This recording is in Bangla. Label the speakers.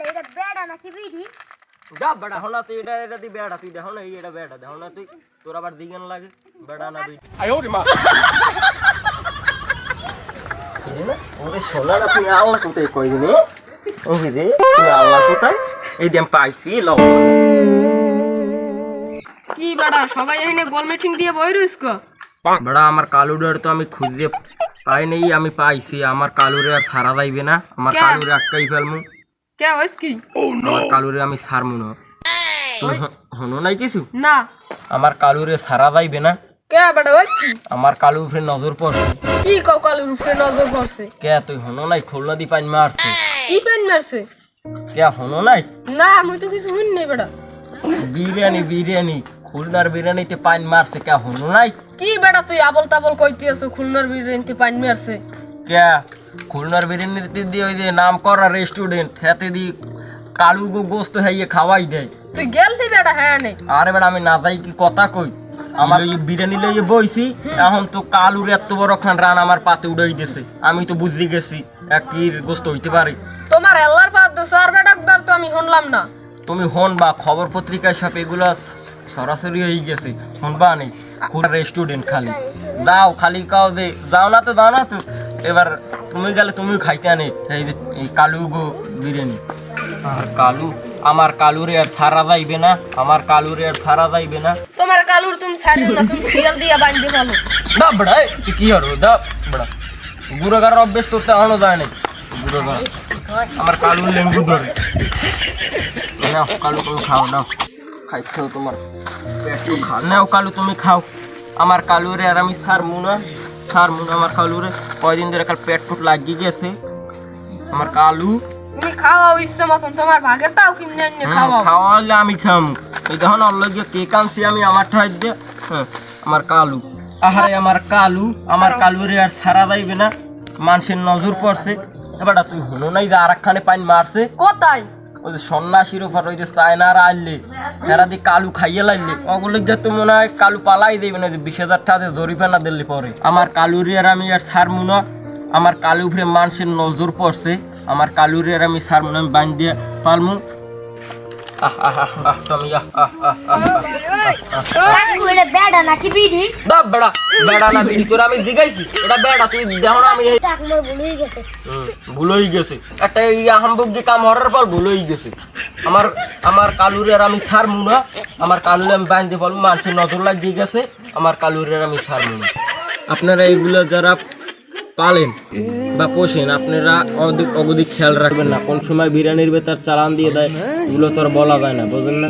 Speaker 1: বেড়া এটা বেড়া নাকি বিড়ি?
Speaker 2: যা বেড়া হনা তুই এটা এটা বেড়া তুই দেখো না এই এটা বেড়া দেখো না তুই তোর আবার দিগেন লাগে বেড়া না তুই ওরে সোনা না তুমি আল্লাহ কোথায় কই ওরে রে তুমি আল্লাহ কোথায়? এই পাইছি লও।
Speaker 3: কি বেড়া সবাই এখানে গোল মিটিং দিয়ে বই রইস গো।
Speaker 2: বেড়া আমার কালুরের তো আমি খুঁজে পাই নাই আমি পাইছি আমার কালুরে আর সারা যাইবে না আমার? কালুরে আটকাই ফেলমু।
Speaker 3: কে হইস কি?
Speaker 2: আমার কালুরে আমি সারমু না। তুই হনো নাই কিছু?
Speaker 3: না।
Speaker 2: আমার কালুরে সারা যাইবে না।
Speaker 3: কে বেড়া হইস কি?
Speaker 2: আমার কালু উপরে নজর পড়ছে।
Speaker 3: কি ককালের উপরে নজর পড়ছে?
Speaker 2: কে তুই হনো নাই? খুলনা দি পাইন মারছে।
Speaker 3: কি পেন মারছে?
Speaker 2: কে হনো নাই?
Speaker 3: না আমি তো কিছু শুনি নাই বেড়া
Speaker 2: বিরিয়ানি বিরিয়ানি। খুলনার বিরিয়ানিতে পাইন মারছে। কে হনো নাই?
Speaker 3: কি বেড়া তুই আবল তাবল কইতে আছো খুলনার বিরিয়ানিতে পানি মারছে?
Speaker 2: কে? খুলনার বিরিয়ানিতে দিয়ে ওই যে নাম করা রেস্টুরেন্ট হাতে দি কালু গোস্ত হাইয়ে খাওয়াই দেয়।
Speaker 3: তুই গেলতি বেড়া হ্যাঁ নেই
Speaker 2: আরে বেটা আমি না যাই কি কথা কই? আমার ওই বিরিয়ানি লইয়ে বইছি এখন তো কালুর এত বড় খান রান আমার পাতে উড়াই দিছে। আমি তো বুঝলি গেছি এক কি গোস্ত হইতে পারে।
Speaker 3: তোমার বাদ দে স্যার বেডাকদার তো আমি শুনলাম না।
Speaker 2: তুমি হন বা খবর পত্রিকার সাথে এগুলা সরাসরি হয়ে গেছে হনবা নেই খুব রেস্টুরেন্ট খালি। যাও খালি কাও দে যাও না তো যাও না তো। এবার তুমি গেলে তুমিও খাইতে আনে এই যে এই কালু গো বিরিয়ানি। আর কালু আমার কালুরে আর সারা যাইবে না আমার কালুরে আর সারা যাইবে না।
Speaker 3: তোমার কালুর তুমি সারিও না তুমি সিরিয়াল দিয়ে বাঁধতে পারো
Speaker 2: দা বড়া তুই কি হরো দা বড়া। গুড়াগার অভ্যেস তোর তো এখনও যায় নাই। গুড়াগার আমার কালু লেঙ্গু ধরে। নাও কালু তুমি খাও নাও। খাই খাও তোমার। পেটু খাও নাও কালু তুমি খাও। আমার কালুরে আর আমি সার মুনা সার মুনা আমার কালুরে কয়দিন ধরে কাল পেট ফুট লাগিয়ে গেছে। আমার কালু।
Speaker 3: তুমি খাওয়াও ইচ্ছে মতন তোমার ভাগের তাও কিনে এনে
Speaker 2: হুম,
Speaker 3: খাওয়াও।
Speaker 2: খাওয়ালে আমি খাম। এই দেখুন অল্লগে কেক আনছি আমি আমার ঠাই দিয়ে হ্যাঁ, আমার কালু। আহারে আমার কালু। আমার কালুরে আর সারা যাইবে না। মানুষের নজর পড়ছে। এবার তুই হনো নাই যে আর একখানে পাইন মারছে?
Speaker 3: কোথায়?
Speaker 2: ওই যে সন্ন্যাসীর উপর ওই যে চায়নার আনলে হেরা দিয়ে কালু খাইয়ে লাগলে ওগুলো যে তো মনে হয় কালু পালাই দেবে না যে বিশ হাজার টাকা জরিমানা দিল্লি পরে আমার কালুরি আর আমি আর সার মুনা আমার কালু ফিরে মানুষের নজর পড়ছে আমার কালুরি আর আমি সার মুনা আমি বাঁধ দিয়ে পালমু আহ আহ আহ আহ আহ আহ আহ আহ
Speaker 1: বেড়া নাকি বিড়ি?
Speaker 2: দা বেড়া বেড়া না বিড়ি তোর আমি জিগাইছি। এটা বেড়া তুই দেখো না আমি এই-
Speaker 1: টাক ভুল হয়ে গেছে।
Speaker 2: হুম, ভুল হয়ে গেছে। একটা এই আহাম্বুকি কাম হওয়ার পর ভুল হয়ে গেছে। আমার আমার কালুরের আমি সার মুনা আমার কালুরে আমি বাঁধতে পারব মানুষের নজর লাগিয়ে গেছে। আমার কালুরের আমি সার মুনা আপনারা এইগুলো যারা পালেন বা পোষেন আপনারা অধিক অগধিক খেয়াল রাখবেন না। কোন সময় বিরিয়ানির ভেতর চালান দিয়ে দেয় এগুলো তো আর বলা যায় না বুঝলেন না?